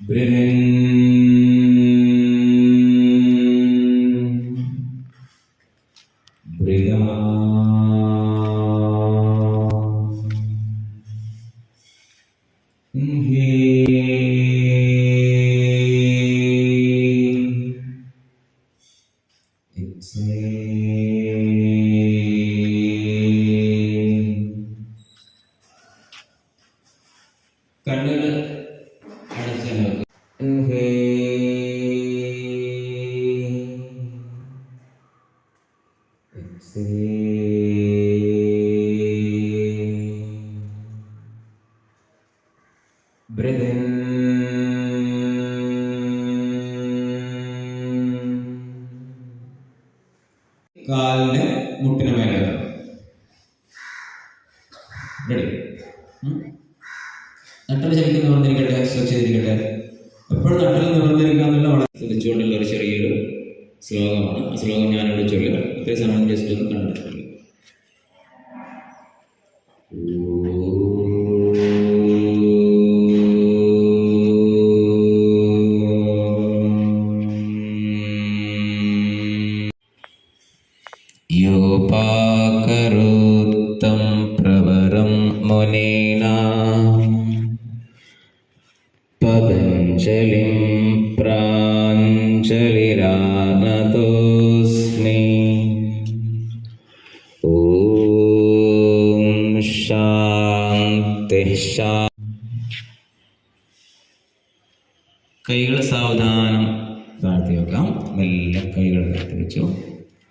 Bremen കണ്ണുകൾ അടച്ചു Breathe in. കാലിന് മുട്ടിന് മേലെ. റെഡി. നട്ടൽ ശരിക്കും നിവർന്നിരിക്കട്ടെ? സുരക്ഷിതിരിക്കട്ടെ എപ്പോഴും നട്ടൽ നിവർന്നിരിക്കുക എന്നുള്ള വളരെ ശ്രദ്ധിച്ചുകൊണ്ടുള്ള ഒരു ചെറിയൊരു ശ്ലോകമാണ്. ആ ശ്ലോകം ഞാനിവിടെ ചൊല്ലുക അത്രയും സമയം ജസ്റ്റ് ഒന്ന് കണ്ടിട്ടുണ്ട്. കൈകൾ സാവധാനം. താഴ്ത്തി വെക്കാം മെല്ലെ കൈകൾ താഴ്ത്തി വെച്ചു.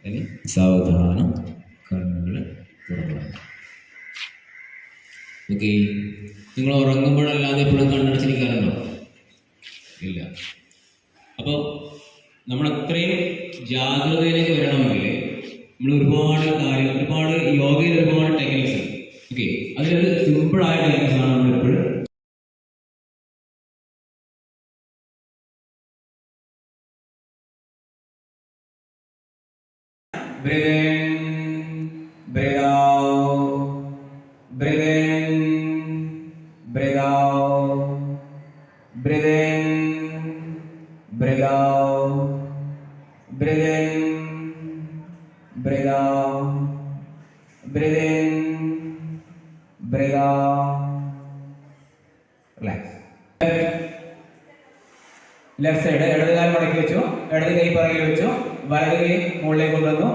ഇനി സാവധാനം കണ്ണുകൾ തുറക്കണം ഓക്കെ. നിങ്ങൾ ഉറങ്ങുമ്പോഴല്ലാതെ എപ്പോഴും കണ്ണടച്ചിരിക്കാറുണ്ടോ? ഇല്ല. അപ്പോൾ നമ്മൾ അത്രയും ജാഗ്രതയിലേക്ക് വരണമെങ്കിൽ നമ്മൾ ഒരുപാട് കാര്യങ്ങൾ ഒരുപാട് യോഗയിൽ ഒരുപാട് ടെക്നിക്സ് ഉണ്ട്. ഓക്കെ അതിലൊരു സിമ്പിളായ ടെക്നിക്സ് ആണ് നമ്മൾ എപ്പോഴും Breathe in, breathe out, breathe in, breathe out, breathe in, breathe out, breathe in, breathe out, breathe in, Breathe out. Relax. Left side ഇടത് കാൽ മടക്കി വെച്ചു. ഇടത് കൈ പിറകിൽ വെച്ചു. വലത് കൈ മുകളിലേക്ക് കൊണ്ടുവന്നു.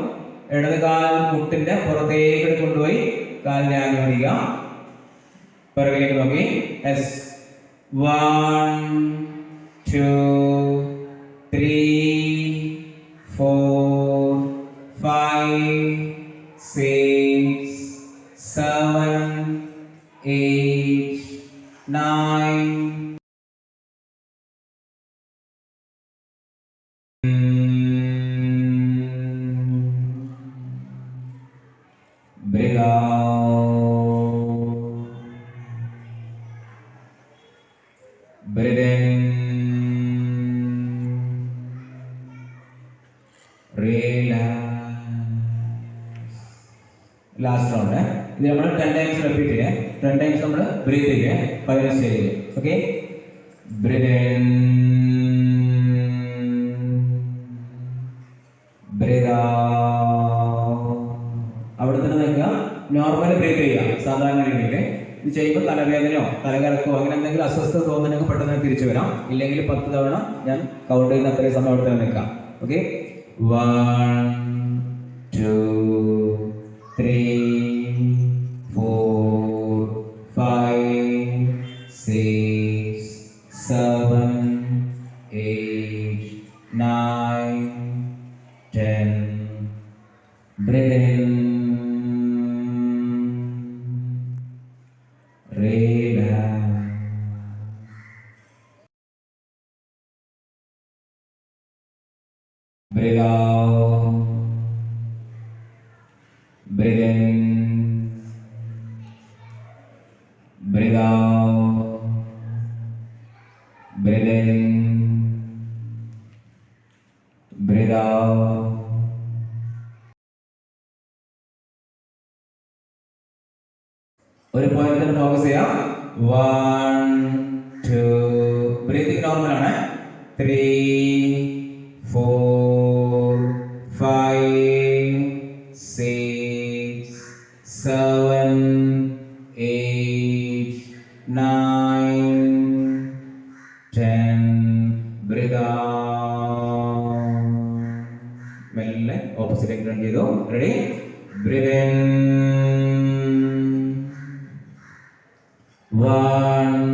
ഇടത് കാൽ മുട്ടിന്റെ പുറത്തേക്ക് കൊണ്ടുപോയി കാലിനെ വരിക പിറകിലേക്ക് നോക്കി. Yes one two three four five six Breathe out. Breathe in. Relax. Last round ഇത് നമ്മൾ ടെൻ ടൈംസ് റിപ്പീറ്റ് ചെയ്യാം ടെൻ ടൈംസ് നമ്മൾ ബ്രീത്ത് ചെയ്യാം പതിനഞ്ച് സ്റ്റേജിൽ ഓക്കെ ബ്രീത്ത് ഇൻ ബ്രീത്ത് അവിടെ തന്നെ നിൽക്കുക normal breathe ചെയ്യുക. സാധാരണ രീതിയിൽ ഇത് ചെയ്യുമ്പോൾ തലവേദനയോ തലകറക്കോ അങ്ങനെ എന്തെങ്കിലും അസ്വസ്ഥ തോന്നുന്നെങ്കിൽ പെട്ടെന്ന് തിരിച്ചു വരാം. ഇല്ലെങ്കിൽ പത്ത് തവണ ഞാൻ കൗണ്ട് ചെയ്യുന്ന അത്രയും സമയം അവിടെ തന്നെ നിൽക്കാം. Okay one two three four five six seven eight nine ten Breathe Breathe out. Breathe in. Breathe out. Breathe in. Breathe out. ഒരു പോയിന്റിൽ ഫോക്കസ് ചെയ്യാം വൺ ടു ബ്രീതിങ് നോർമൽ ആണ് ത്രീ ഫോർ മെല്ലെ ഓപ്പോസിറ്റ് റൺ ചെയ്തു. Ready breathe in One,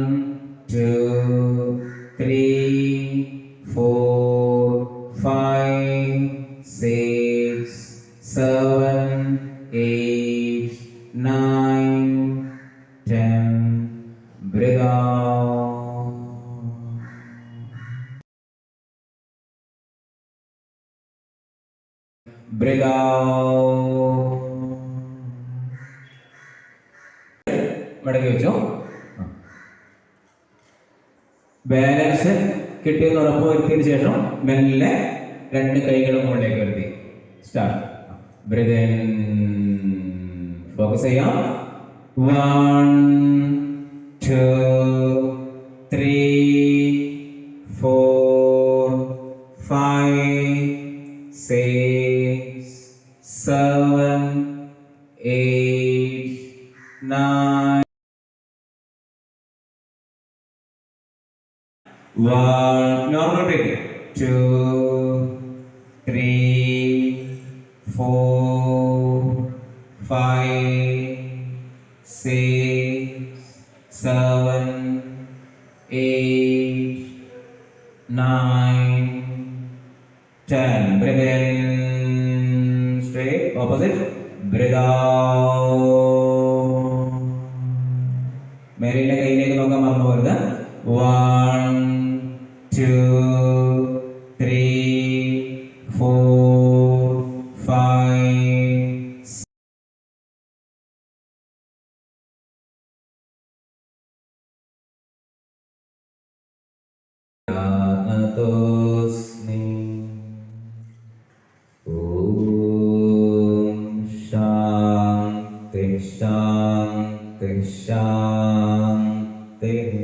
മടക്കി വെച്ചു? Balance കിട്ടിയെന്ന് ഉറപ്പ് വരുത്തിയതിനു ശേഷം മെല്ലെ രണ്ട് കൈകളും മുകളിലേക്ക് വരുത്തി. സ്റ്റാർട്ട് ബ്രിതൻ ഫോക്കസ് ചെയ്യാം. One two three four five six seven, eight, nine, one. Now repeat two, three, four, five, six, seven, eight, nine, ten. Bring in opposite. Breathe out. മേരിയുടെ കയ്യിലേക്ക് നോക്കാൻ മറന്നു പോരുത് one two three four five Om Shanti Tención, tención.